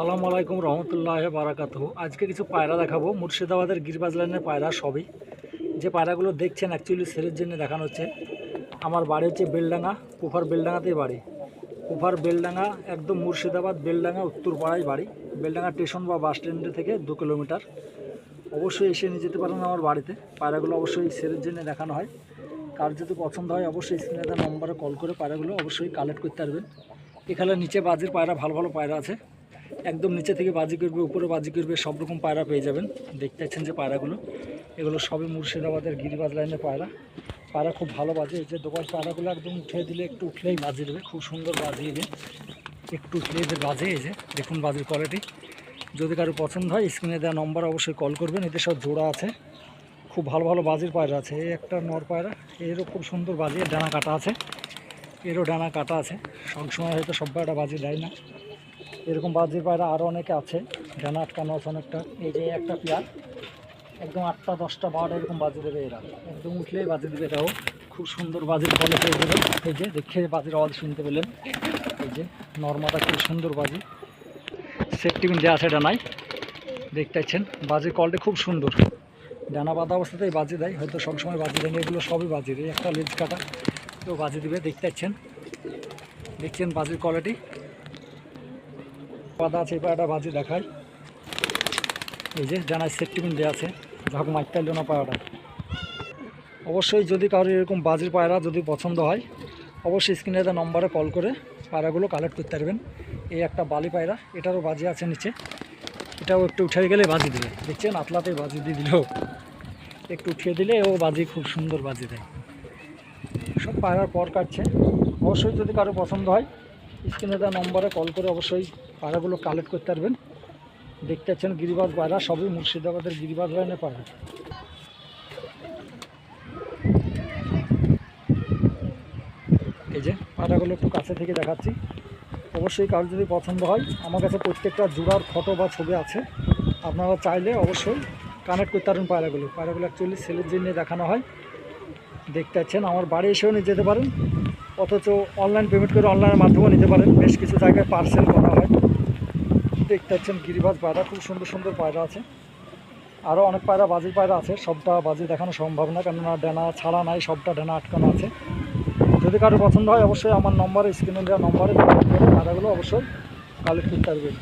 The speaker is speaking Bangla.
সালাম আলাইকুম রহমতুল্লাহ বারাকাত আজকে কিছু পায়রা দেখাবো। মুর্শিদাবাদের গিরবাজ লাইনের পায়রা সবই। যে পায়রাগুলো দেখছেন অ্যাকচুয়ালি সেলের জন্য দেখানো হচ্ছে। আমার বাড়ি হচ্ছে বেলডাঙ্গা, কুফার বেলডাঙ্গাতেই বাড়ি। কুফার বেলডাঙ্গা একদম মুর্শিদাবাদ বেলডাঙ্গা উত্তরপাড়ায় বাড়ি। বেলডাঙ্গা স্টেশন বা বাস স্ট্যান্ডে থেকে দু কিলোমিটার। অবশ্যই এসে নিয়ে যেতে পারেন আমার বাড়িতে। পায়রাগুলো অবশ্যই সেলের জন্য দেখানো হয়। কার যদি পছন্দ হয় অবশ্যই স্ক্রিনে দেওয়া নম্বরে কল করে পায়রাগুলো অবশ্যই কালেক্ট করতে পারবেন। এখানে নিচে বাজির পায়রা, ভালো ভালো পায়রা আছে। একদম নিচে থেকে বাজি করবে, উপরে বাজি করবে, সব রকম পায়রা পেয়ে যাবেন। দেখতে পাচ্ছেন যে পায়রাগুলো। এগুলো সবই মুর্শিদাবাদের গিরিবাজ লাইনের পায়রা। পায়রা খুব ভালো বাজে। এই যে দোকান পায়রাগুলো একদম উঠে দিলে একটু উঠলেই বাজি দেবে। খুব সুন্দর বাজিয়ে দেবে একটু উঠলেই যে বাজে এই যে। দেখুন বাজির কোয়ালিটি যদি কারও পছন্দ হয় স্ক্রিনে দেওয়া নম্বর অবশ্যই কল করবেন। এদের সব জোড়া আছে। খুব ভালো ভালো বাজির পায়রা আছে। এই একটা নর পায়রা। এরও খুব সুন্দর বাজি। ডানা কাটা আছে। এরও ডানা কাটা আছে। সবসময় হয়তো সব পায়রা বাজি দেয় না এরকম বাজির পায়রা আরও অনেকে আছে ডানা আটকানো আছে অনেকটা। এই যে একটা পেয়ার, একদম আটটা, দশটা, বারোটা এরকম বাজি দেবে এরা। একদম উঠলেই বাজি দেবে এটাও খুব সুন্দর বাজির ফলে পেয়ে যাবেন এই যে, দেখে বাজির আওয়াজ শুনতে পেলেন। এই যে নর্মাটা খুব সুন্দর বাজি। সেফটিবিন দেওয়া আছে ডানায়। দেখতে পাচ্ছেন বাজির কলটি খুব সুন্দর। ডানা বাঁধা অবস্থাতেই বাজি দেয়। হয়তো সবসময় বাজি দেয় এগুলো সবই বাজির। এই একটা লেজ কাটা, কেউ বাজি দিবে দেখতে পাচ্ছেন দেখছেন বাজির কোয়ালিটি বাঁধা আছে, এবার একটা বাজি দেখায় এই যে ডানায় সেফটিবিন দেওয়া আছে, ঝাঁক মাইতাইল না পায়রাটা অবশ্যই যদি কারোর এরকম বাজির পায়রা যদি পছন্দ হয়, অবশ্যই স্ক্রিনে দেওয়া নম্বরে কল করে পায়রাগুলো কালেক্ট করতে পারবেন। এই একটা বালি পায়রা, এটারও বাজি আছে নিচে। এটাও একটু উঠে গেলে বাজি দেবে। দেখছেন আতলাতে বাজি দিয়ে দিল। একটু উঠিয়ে দিলে ও বাজি খুব সুন্দর বাজি দেয়। সব পায়রার পর কাটছে। অবশ্যই যদি কারও পছন্দ হয় স্ক্রিনে দেওয়া নম্বরে কল করে অবশ্যই পায়রাগুলো কালেক্ট করতে পারবেন। দেখতে পাচ্ছেন গিরিবাজ পায়রা সবই মুর্শিদাবাদের গিরিবাজ লাইনের পায়রা এই যে পায়রাগুলো একটু কাছে থেকে দেখাচ্ছি। অবশ্যই কারোর যদি পছন্দ হয়, আমার কাছে প্রত্যেকটা জোড়ার ফটো বা ছবি আছে। আপনারা চাইলে অবশ্যই কানেক্ট করতে পারেন পায়রাগুলো পায়রাগুলো অ্যাকচুয়ালি সেলের জন্য দেখানো হয়। দেখতে পাচ্ছেন, আমার বাড়ি এসেও নিয়ে যেতে পারেন। অথচ অনলাইন পেমেন্ট করে অনলাইনের মাধ্যমেও নিতে পারেন। বেশ কিছু জায়গায় পার্সেল করা হয়। দেখতে পাচ্ছেন গিরিবাজ পায়রা, খুব সুন্দর সুন্দর পায়রা আছে। আরও অনেক পায়রা, বাজির পায়রা আছে। সবটা বাজি দেখানো সম্ভব না, কেননা ডানা ছাড়া নাই, সবটা ডানা আটকানো আছে। যদি কারও পছন্দ হয়, অবশ্যই আমার নম্বরে স্ক্রিনে দেওয়া নম্বরে পায়রাগুলো অবশ্যই কালেক্ট করতে পারবেন।